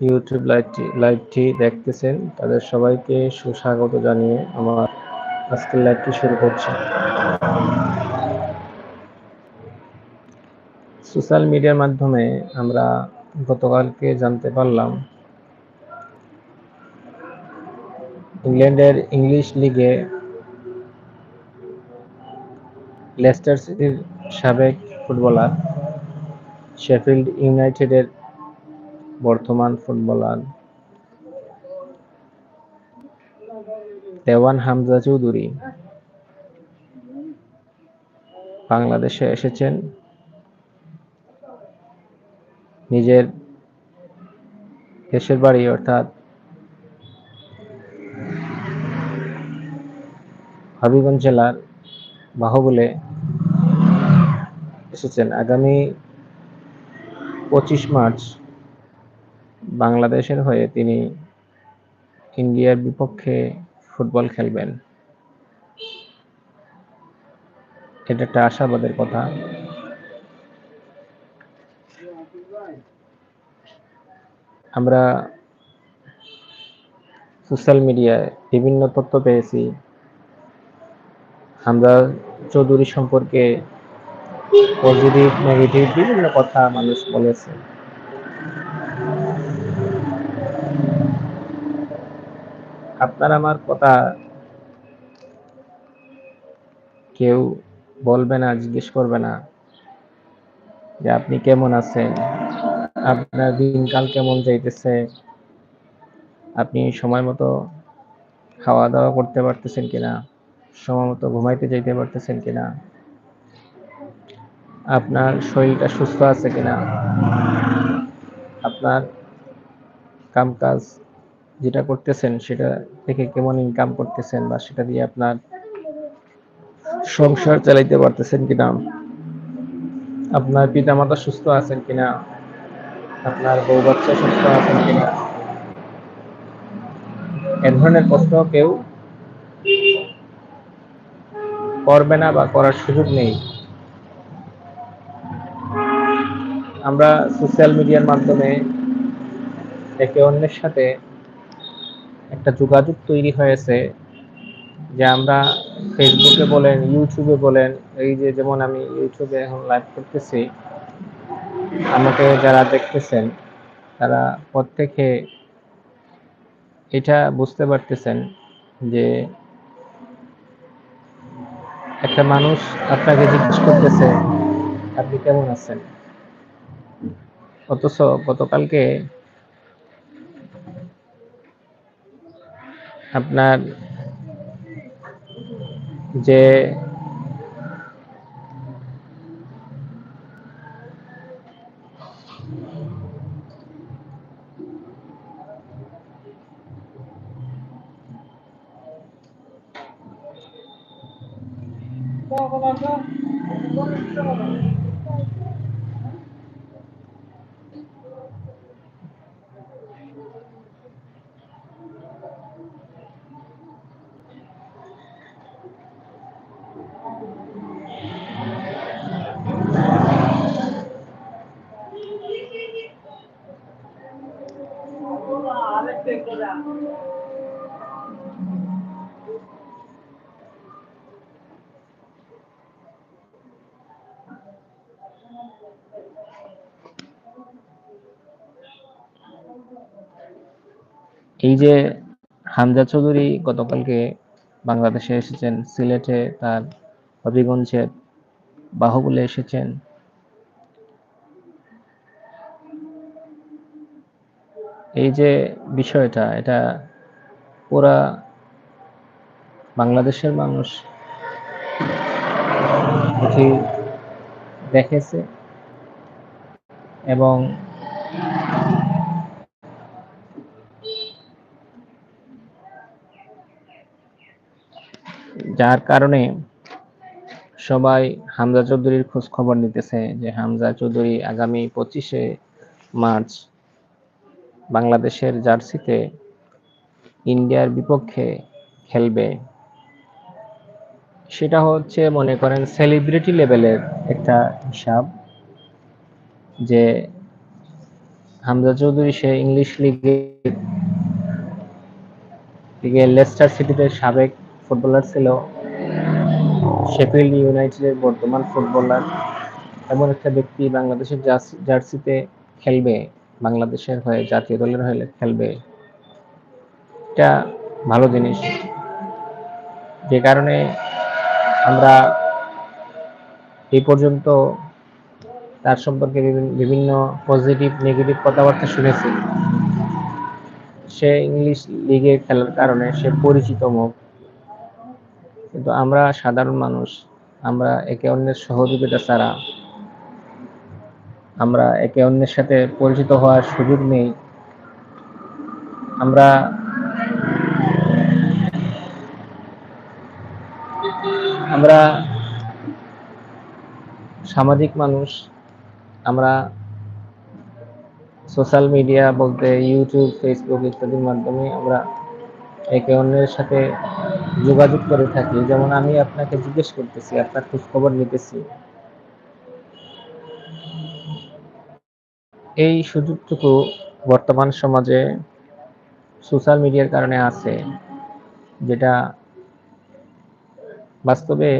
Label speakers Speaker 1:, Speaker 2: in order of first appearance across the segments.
Speaker 1: YouTube লাইভটি লাইভটি দেখতেছেন। তাদের সবাইকে সুস্বাগত জানিয়ে আমার আজকের লাইভটি শুরু করছি। সোশ্যাল মিডিয়ার মাধ্যমে আমরা গতকালকে জানতে পারলাম, ইংল্যান্ডের ইংলিশ লিগে লেস্টার সিটির সাবেক ফুটবলার শেফিল্ড ইউনাইটেডের বর্তমান ফুটবলার। দেওয়ান হামজা চৌধুরী। বাংলাদেশে এসেছেন। নিজের দেশের বাড়ি, অর্থাৎ হবিগঞ্জ জেলার বাহুবলে এসেছেন। আগামী পঁচিশ মার্চ বাংলাদেশের হয়ে তিনি ইন্ডিয়ার বিপক্ষে ফুটবল খেলবেন। এটা একটা আশাবাদের কথা। আমরা সোশ্যাল মিডিয়ায় বিভিন্ন তথ্য পেয়েছি। আমরা চৌধুরী সম্পর্কে পজিটিভ, নেগেটিভ বিভিন্ন কথা মানুষ বলেছে। আপনার আমার কথা কেউ বলবে না, জিজ্ঞেস করবে না যে আপনি কেমন আছেন? আপনার দিনকাল কেমন যাইতেছে? আপনি সময় মতো খাওয়া দাওয়া করতে পারতেছেন কিনা? সময় মতো ঘুমাইতে যাইতে পারতেছেন কিনা? আপনার শরীরটা সুস্থ আছে কিনা? আপনার কাম কাজ যেটা করতেছেন, সেটা থেকে কেমন ইনকাম করতেছেন বা সেটা দিয়ে আপনার সংসার চালাইতে পারতেছেন কিনা? আপনার পিতা মাতা সুস্থ আছেন কিনা? আপনার বউ বাচ্চা সুস্থ আছেন কিনা? এ ধরনের প্রশ্ন কেউ করবে না বা করার সুযোগ নেই। আমরা সোশ্যাল মিডিয়ার মাধ্যমে একে অন্যের সাথে একটা যোগাযোগ তৈরি হয়েছে যে আমরা ফেসবুকে বলেন ইউটিউবে বলেন, এই যে যেমন আমি ইউটিউবে এখন লাইভ করতেছি, আমাকে যারা দেখতেছেন, তারা প্রত্যেকে এটা বুঝতে পারতেছেন যে একটা মানুষ আপনাকে জিজ্ঞেস করতেছে, আপনি কেমন আছেন? অথচ গতকালকে আপনার যে এই যে হামজা চৌধুরী গতকালকে বাংলাদেশে এসেছেন, সিলেটে তার হবিগঞ্জের বাহুবলে এসেছেন। এই যে বিষয়টা, এটা পুরা বাংলাদেশের মানুষ দেখেছে এবং যার কারণে সবাই হামজা চৌধুরীর খোঁজ খবর নিতেছে যে হামজা চৌধুরী আগামী পঁচিশে মার্চ বাংলাদেশের জার্সিতে ইন্ডিয়ার বিপক্ষে খেলবে। সেটা হচ্ছে মনে করেন সেলিব্রিটি লেভেলের একটা হিসাব যে হামজা চৌধুরী সে ইংলিশ লিগে লেস্টার সিটিতে সাবেক ফুটবলার ছিল। শেফিল্ড ইউনাইটেডের বর্তমান ফুটবলার এমন একটা ব্যক্তি বাংলাদেশের জার্সিতে খেলবে, বাংলাদেশের হয়ে, জাতীয় দলের হয়ে খেলবে। এটা ভালো জিনিস। যে কারণে আমরা এই পর্যন্ত তার সম্পর্কে বিভিন্ন পজিটিভ নেগেটিভ কথাবার্তা শুনেছি। সে ইংলিশ লিগে খেলার কারণে সে পরিচিত মুখ। কিন্তু আমরা সাধারণ মানুষ, আমরা একে অন্যের সহযোগিতা ছাড়া, আমরা একে অন্যের সাথে পরিচিত হওয়ার সুযোগ নেই। আমরা আমরা সামাজিক মানুষ, আমরা সোশ্যাল মিডিয়া বলতে ইউটিউব ফেসবুক ইত্যাদির মাধ্যমে আমরা একে অন্যের সাথে যোগাযোগ করে থাকি। যেমন আমি আপনাকে জিজ্ঞেস করতেছি, আপনার খোঁজখবর নিতেছি। এই সুযোগটুকু বর্তমান সমাজে সোশ্যাল মিডিয়ার কারণে আছে, যেটা বাস্তবে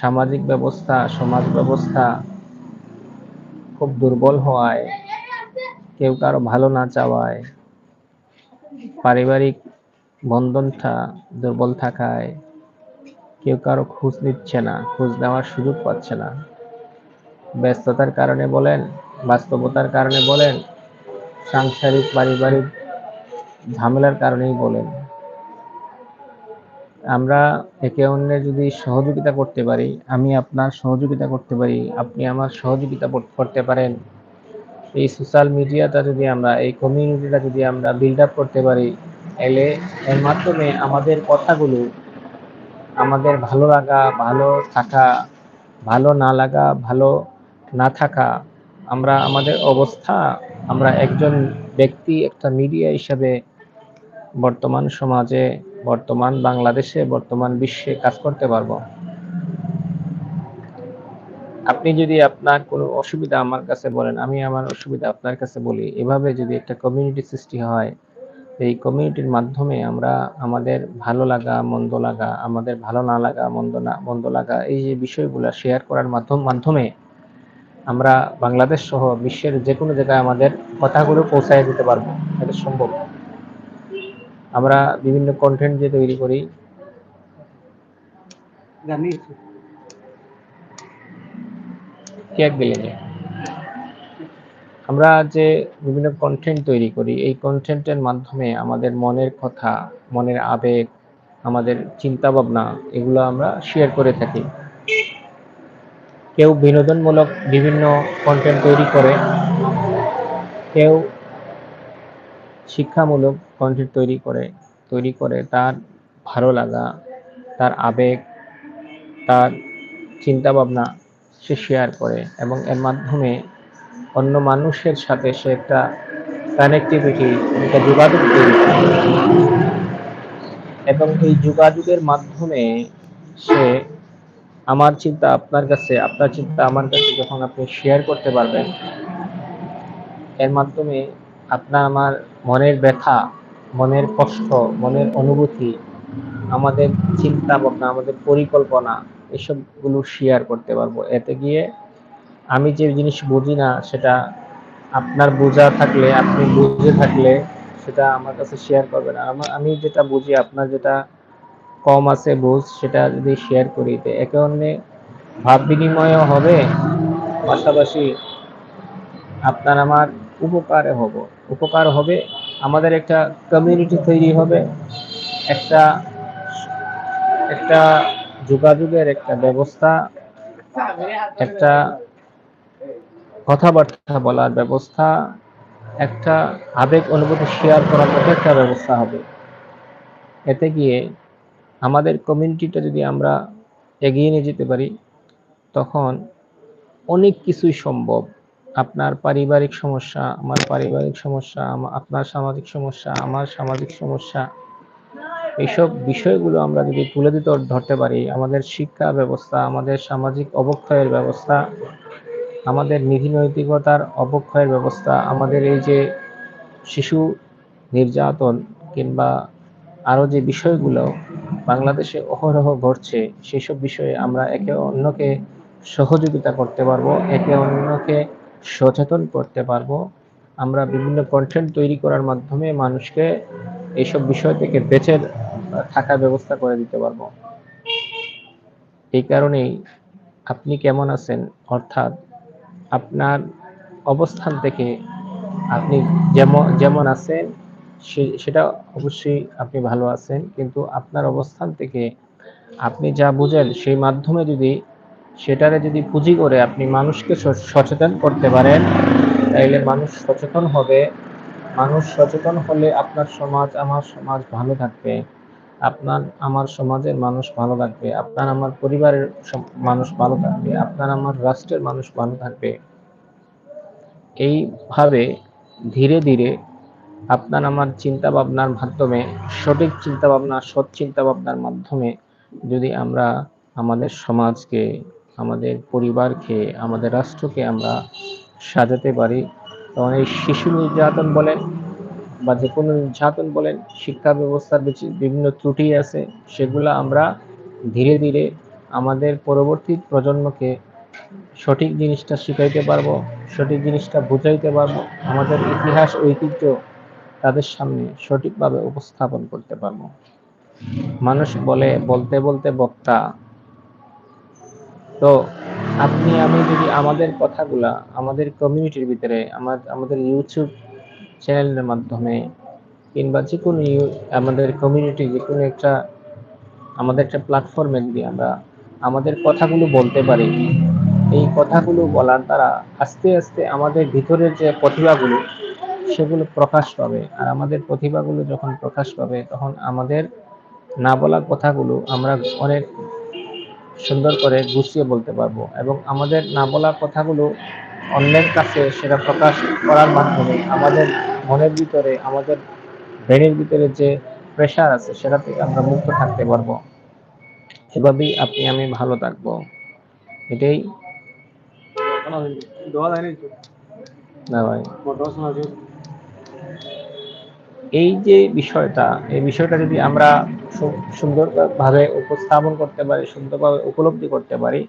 Speaker 1: সামাজিক ব্যবস্থা, সমাজ ব্যবস্থা খুব দুর্বল হওয়ায়, কেউ কারও ভালো না চাওয়ায়, পারিবারিক বন্ধনটা দুর্বল থাকায় কেউ কারও খোঁজ নিচ্ছে না, খোঁজ নেওয়ার সুযোগ পাচ্ছে না। ব্যস্ততার কারণে বলেন, বাস্তবতার কারণে বলেন, সাংসারিক, পারিবারিক ঝামেলার কারণেই বলেন। আমরা একে অন্যের যদি সহযোগিতা করতে পারি, আমি আপনার সহযোগিতা করতে পারি, আপনি আমার সহযোগিতা করতে পারেন। এই সোশ্যাল মিডিয়াটা যদি আমরা, এই কমিউনিটিটা যদি আমরা বিল্ড আপ করতে পারি এলে এর মাধ্যমে আমাদের কথাগুলো, আমাদের ভালো লাগা, ভালো থাকা, ভালো না লাগা, ভালো না থাকা, আমরা আমাদের অবস্থা, আমরা একজন ব্যক্তি, একটা মিডিয়া হিসাবে বর্তমান সমাজে, বর্তমান বাংলাদেশে, বর্তমান বিশ্বে কাজ করতে পারব। আপনি যদি আপনার কোনো অসুবিধা আমার কাছে বলেন, আমি আমার অসুবিধা আপনার কাছে বলি। এভাবে যদি একটা কমিউনিটি সৃষ্টি হয় এই কমিউনিটির মাধ্যমে আমরা আমাদের ভালো লাগা মন্দ লাগা আমাদের ভালো না লাগা মন্দ না মন্দ লাগা এই যে বিষয়গুলো শেয়ার করার মাধ্যম মাধ্যমে আমরা বাংলাদেশ সহ বিশ্বের যে কোনো জায়গায় আমাদের কথাগুলো পৌঁছায় দিতে পারব। এটা সম্ভব। আমরা বিভিন্ন কন্টেন্ট যে তৈরি করি। কেক দিলেন আমরা যে বিভিন্ন কন্টেন্ট তৈরি করি, এই কন্টেন্টের মাধ্যমে আমাদের মনের কথা, মনের আবেগ, আমাদের চিন্তা ভাবনা এগুলো আমরা শেয়ার করে থাকি। কেউ বিনোদনমূলক বিভিন্ন কন্টেন্ট তৈরি করে, কেউ শিক্ষামূলক কন্টেন্ট তৈরি করে তৈরি করে তার ভালো লাগা, তার আবেগ, তার চিন্তা ভাবনা সে শেয়ার করে এবং এর মাধ্যমে অন্য মানুষের সাথে সে একটা কানেক্টিভিটি একটা যোগাযোগ তৈরি করে। এবং এই যোগাযোগের মাধ্যমে সে আমার চিন্তা আপনার কাছে, আপনার চিন্তা আমার কাছে যখন আপনি শেয়ার করতে পারবেন, এর মাধ্যমে আপনার আমার মনের ব্যথা, মনের কষ্ট, মনের অনুভূতি, আমাদের চিন্তা ভাবনা, আমাদের পরিকল্পনা, এসবগুলো শেয়ার করতে পারব। এতে গিয়ে আমি যে জিনিস বুঝি না, সেটা আপনার বোঝা থাকলে, আপনি বুঝে থাকলে সেটা আমার কাছে শেয়ার করবেন। আমার আমি যেটা বুঝি, আপনার যেটা কম আছে বুঝ, সেটা যদি শেয়ার করি, তো একে অন্যে ভাব বিনিময়ও হবে, পাশাপাশি আপনার আমার উপকারে হব। উপকার হবে, আমাদের একটা কমিউনিটি তৈরি হবে, একটা একটা যোগাযোগের একটা ব্যবস্থা, একটা কথাবার্তা বলার ব্যবস্থা, একটা আবেগ অনুভূতি শেয়ার করার মতো একটা ব্যবস্থা হবে। এতে গিয়ে আমাদের কমিউনিটিটা যদি আমরা এগিয়ে নিয়ে যেতে পারি, তখন অনেক কিছুই সম্ভব। আপনার পারিবারিক সমস্যা, আমার পারিবারিক সমস্যা আপনার সামাজিক সমস্যা, আমার সামাজিক সমস্যা, এইসব বিষয়গুলো আমরা যদি তুলে দিতে ধরতে পারি, আমাদের শিক্ষা ব্যবস্থা, আমাদের সামাজিক অবক্ষয়ের ব্যবস্থা আমাদের নীতি নৈতিকতার অবক্ষয়ের ব্যবস্থা, আমাদের এই যে শিশু নির্যাতন কিংবা আরও যে বিষয়গুলো বাংলাদেশে অহরহ ঘটছে, সেসব বিষয়ে আমরা একে অন্যকে সহযোগিতা করতে পারব, একে অন্যকে সচেতন করতে পারব। আমরা বিভিন্ন কন্টেন্ট তৈরি করার মাধ্যমে মানুষকে এইসব বিষয় থেকে বেঁচে থাকার ব্যবস্থা করে দিতে পারব। এই কারণেই আপনি কেমন আছেন? অর্থাৎ আপনার অবস্থান থেকে আপনি যেমন যেমন আছেন সেটা অবশ্যই আপনি ভালো আছেন। কিন্তু আপনার অবস্থান থেকে আপনি যা বুঝেন, সেই মাধ্যমে যদি সেটারে যদি পুঁজি করে আপনি মানুষকে সচেতন করতে পারেন, তাইলে মানুষ সচেতন হবে। মানুষ সচেতন হলে আপনার সমাজ, আমার সমাজ ভালো থাকবে। আপনার, আমার সমাজের মানুষ ভালো থাকবে, আপনার, আমার পরিবারের মানুষ ভালো থাকবে, আপনার, আমার রাষ্ট্রের মানুষ ভালো থাকবে। এইভাবে ধীরে ধীরে আপনার, আমার চিন্তা ভাবনার মাধ্যমে, সঠিক চিন্তা ভাবনা সৎ চিন্তা ভাবনার মাধ্যমে যদি আমরা আমাদের সমাজকে, আমাদের পরিবারকে, আমাদের রাষ্ট্রকে আমরা সাজাতে পারি, তখন এই শিশু নির্যাতন বলেন বা যে কোনো নির্যাতন বলেন, শিক্ষা ব্যবস্থার বিভিন্ন ত্রুটি আছে, সেগুলো আমরা ধীরে ধীরে আমাদের পরবর্তী প্রজন্মকে সঠিক জিনিসটা শিখাইতে পারব, সঠিক জিনিসটা বুঝাইতে পারব, আমাদের ইতিহাস, ঐতিহ্য তাদের সামনে সঠিকভাবে উপস্থাপন করতে পারব। মানুষ বলে, বলতে বলতে বক্তা। তো আপনি, আমি যদি আমাদের কথাগুলা, আমাদের কমিউনিটির ভিতরে আমাদের ইউটিউব চ্যানেলের মাধ্যমে কিংবা যে কোনো আমাদের কমিউনিটি যে কোনো একটা, আমাদের একটা প্ল্যাটফর্মে যদি আমরা আমাদের কথাগুলো বলতে পারি, এই কথাগুলো বলার দ্বারা আস্তে আস্তে আমাদের ভিতরের যে প্রতিভাগুলো, সেগুলো প্রকাশ পাবে। আর আমাদের প্রতিভাগুলো যখন প্রকাশ পাবে, তখন আমাদের না বলা কথাগুলো আমরা অনেক সুন্দর করে গুছিয়ে বলতে পারব এবং আমাদের না বলা কথাগুলো অন্যের কাছে সেটা প্রকাশ করার মাধ্যমে আমাদের মনের ভিতরে, আমাদের ব্রেনের ভিতরে যে প্রেশার আছে, সেটা থেকে আমরা মুক্ত থাকতে পারব। এভাবেই আপনি, আমি ভালো থাকব। এটাই। এই যে বিষয়টা, এই বিষয়টা যদি আমরা সুন্দরভাবে উপস্থাপন করতে পারি, সুন্দরভাবে উপলব্ধি করতে পারি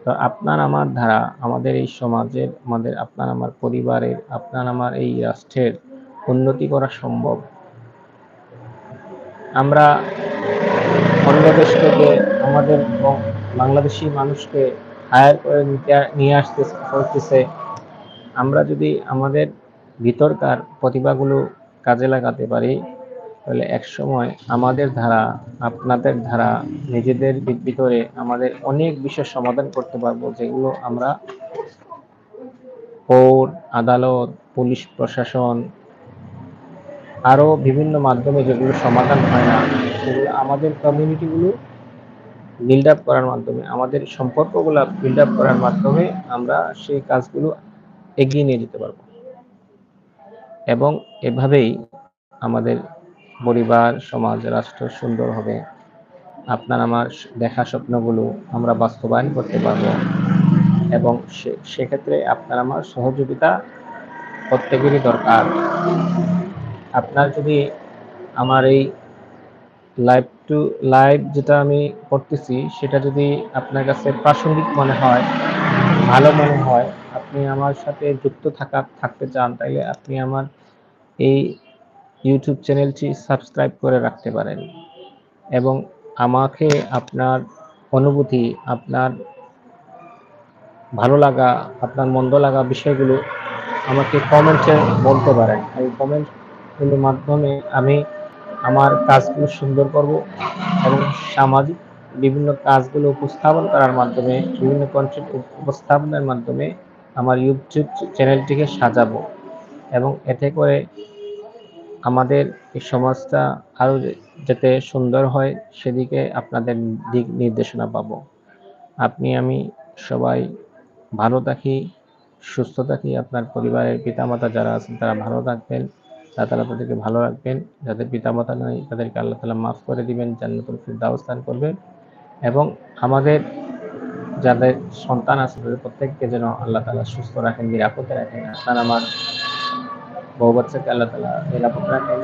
Speaker 1: তো আপনার আমার ধারা, আমাদের এই সমাজের, আমাদের আপনার আমার পরিবারের, আপনার আমার এই রাষ্ট্রের উন্নতি করা সম্ভব। আমরা অন্য দেশ থেকে আমাদের বাংলাদেশি মানুষকে হায়ার করে নিয়ে আসতে করতেছে আমরা যদি আমাদের ভিতরকার প্রতিভাগুলো কাজে লাগাতে পারি তাহলে এক সময় আমাদের ধারা, আপনাদের ধারা, নিজেদের ভিতরে আমাদের অনেক বিষয় সমাধান করতে পারব, যেগুলো আমরা কোর্ট আদালত, পুলিশ, প্রশাসন আরও বিভিন্ন মাধ্যমে যেগুলো সমাধান হয় না, সেগুলো আমাদের কমিউনিটিগুলো বিল্ড আপ করার মাধ্যমে, আমাদের সম্পর্কগুলো বিল্ড আপ করার মাধ্যমে আমরা সেই কাজগুলো এগিয়ে নিয়ে যেতে পারব। এবং এভাবেই আমাদের পরিবার, সমাজ, রাষ্ট্র সুন্দর হবে। আপনার আমার দেখা স্বপ্নগুলো আমরা বাস্তবায়ন করতে পারব। এবং সেক্ষেত্রে আপনার আমার সহযোগিতা প্রত্যেকেরই দরকার। আপনার যদি আমার এই লাইভ টু লাইভ যেটা আমি করতেছি, সেটা যদি আপনার কাছে প্রাসঙ্গিক মনে হয়, ভালো মনে হয়, আপনি আমার সাথে যুক্ত থাকা, থাকতে চান, তাইলে আপনি আমার এই ইউটিউব চ্যানেলটি সাবস্ক্রাইব করে রাখতে পারেন এবং আমাকে আপনার অনুভূতি, আপনার ভালো লাগা, আপনার মন্দ লাগা বিষয়গুলো আমাকে কমেন্টে বলতে পারেন। এই কমেন্টগুলোর মাধ্যমে আমি আমার কাজগুলো সুন্দর করব এবং সামাজিক বিভিন্ন কাজগুলো উপস্থাপন করার মাধ্যমে, বিভিন্ন কন্টেন্ট উপস্থাপনের মাধ্যমে আমার ইউটিউব চ্যানেলটিকে সাজাবো এবং এতে করে আমাদের এই সমাজটা আরও যাতে সুন্দর হয়, সেদিকে আপনাদের দিক নির্দেশনা পাবো। আপনি, আমি সবাই ভালো থাকি, সুস্থ থাকি। আপনার পরিবারের পিতামাতা যারা আছেন, তারা ভালো থাকবেন তারা তাদেরকে ভালো রাখবেন। যাদের পিতামাতা নেই, তাদেরকে আল্লাহ তালা মাফ করে দিবেন, জান্নাতুল ফিরদাউস দান করবেন। এবং আমাদের যাদের সন্তান আছে, তাদের প্রত্যেককে যেন আল্লাহ তালা সুস্থ রাখেন, নিরাপদে রাখেন। আপনার আমার বউ বাচ্চাকে আল্লাহ তালা নিরাপদ রাখেন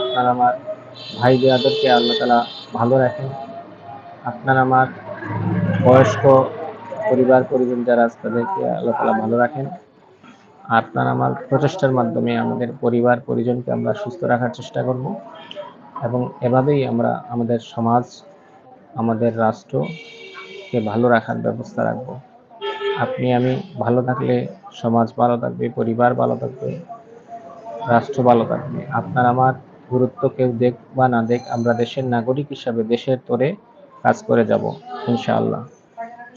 Speaker 1: আপনার আমার ভাই বিয়াদেরকে আল্লাহ তালা ভালো রাখেন। আপনার আমার বয়স্ক পরিবার, পরিজন যারা আছে তাদেরকে আল্লাহ তালা ভালো রাখেন। আপনার আমার প্রচেষ্টার মাধ্যমে আমাদের পরিবার, পরিজনকে আমরা সুস্থ রাখার চেষ্টা করব এবং এভাবেই আমরা আমাদের সমাজ, আমাদের রাষ্ট্রকে ভালো রাখার ব্যবস্থা রাখব। আপনি, আমি ভালো থাকলে সমাজ ভালো থাকবে, পরিবার ভালো থাকবে। রাষ্ট্র ভালো থাকবে আপনার আমার গুরুত্ব কেউ দেখ বা না দেখ, আমরা দেশের নাগরিক হিসাবে দেশের তোরে কাজ করে যাব, ইনশাআল্লাহ।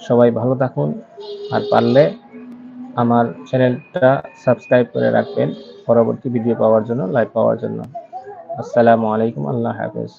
Speaker 1: সবাই ভালো থাকুন, আর পারলে আমার চ্যানেলটা সাবস্ক্রাইব করে রাখবেন, পরবর্তী ভিডিও পাওয়ার জন্য, লাইভ পাওয়ার জন্য। আসসালামু আলাইকুম, আল্লাহ হাফেজ।